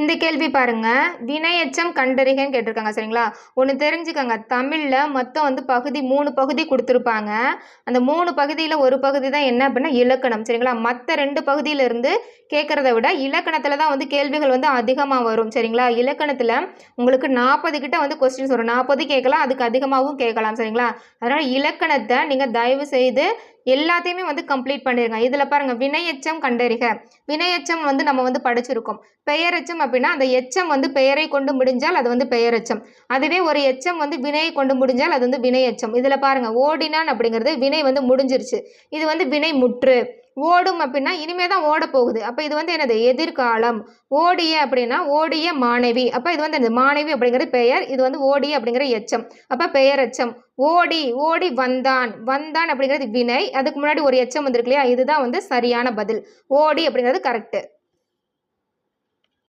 இந்த கேள்வி பாருங்க. வினையச்சம் கண்டறிகன்னு கேட்டிருக்காங்க சரிங்களா? ஒன்று தெரிஞ்சுக்கோங்க. தமிழில் மொத்தம் வந்து பகுதி மூணு பகுதி கொடுத்துருப்பாங்க. அந்த மூணு பகுதியில் ஒரு பகுதி தான் என்ன அப்படின்னா இலக்கணம் சரிங்களா? மற்ற ரெண்டு பகுதியிலிருந்து கேட்குறத விட இலக்கணத்தில் தான் வந்து கேள்விகள் வந்து அதிகமாக வரும் சரிங்களா? இலக்கணத்தில் உங்களுக்கு நாற்பது கிட்ட வந்து கொஸ்டின்ஸ் வரும். நாற்பது கேட்கலாம் அதுக்கு அதிகமாகவும் கேட்கலாம் சரிங்களா? அதனால் இலக்கணத்தை நீங்கள் தயவு செய்து எல்லாத்தையுமே வந்து கம்ப்ளீட் பண்ணிடுங்க இதில் பாருங்கள் வினையச்சம் கண்டறிக. வினையச்சம் வந்து நம்ம வந்து படிச்சிருக்கோம். பெயரெச்சம் அப்படின்னா அந்த எச்சம் வந்து பெயரை கொண்டு முடிஞ்சால் அது வந்து பெயரச்சம். அதுவே ஒரு எச்சம் வந்து வினையை கொண்டு முடிஞ்சால் அது வந்து வினையச்சம். இதில் பாருங்கள் ஓடினான் அப்படிங்கிறது வினை வந்து முடிஞ்சிருச்சு. இது வந்து வினை முற்று. ஓடும் அப்படின்னா இனிமே தான் ஓட போகுது. அப்போ இது வந்து என்னது? எதிர்காலம். ஓடிய அப்படின்னா ஓடிய மாணவி. அப்போ இது வந்து மாணவி அப்படிங்கிறது பெயர் இது வந்து ஓடிய அப்படிங்கிற எச்சம். அப்போ பெயரெச்சம். ஓடி ஓடி வந்தான். வந்தான் அப்படிங்கிறது வினை. அதுக்கு முன்னாடி ஒரு எச்சம் வந்திருக்கு இல்லையா? இதுதான் வந்து சரியான பதில். ஓடி அப்படிங்கிறது கரெக்டு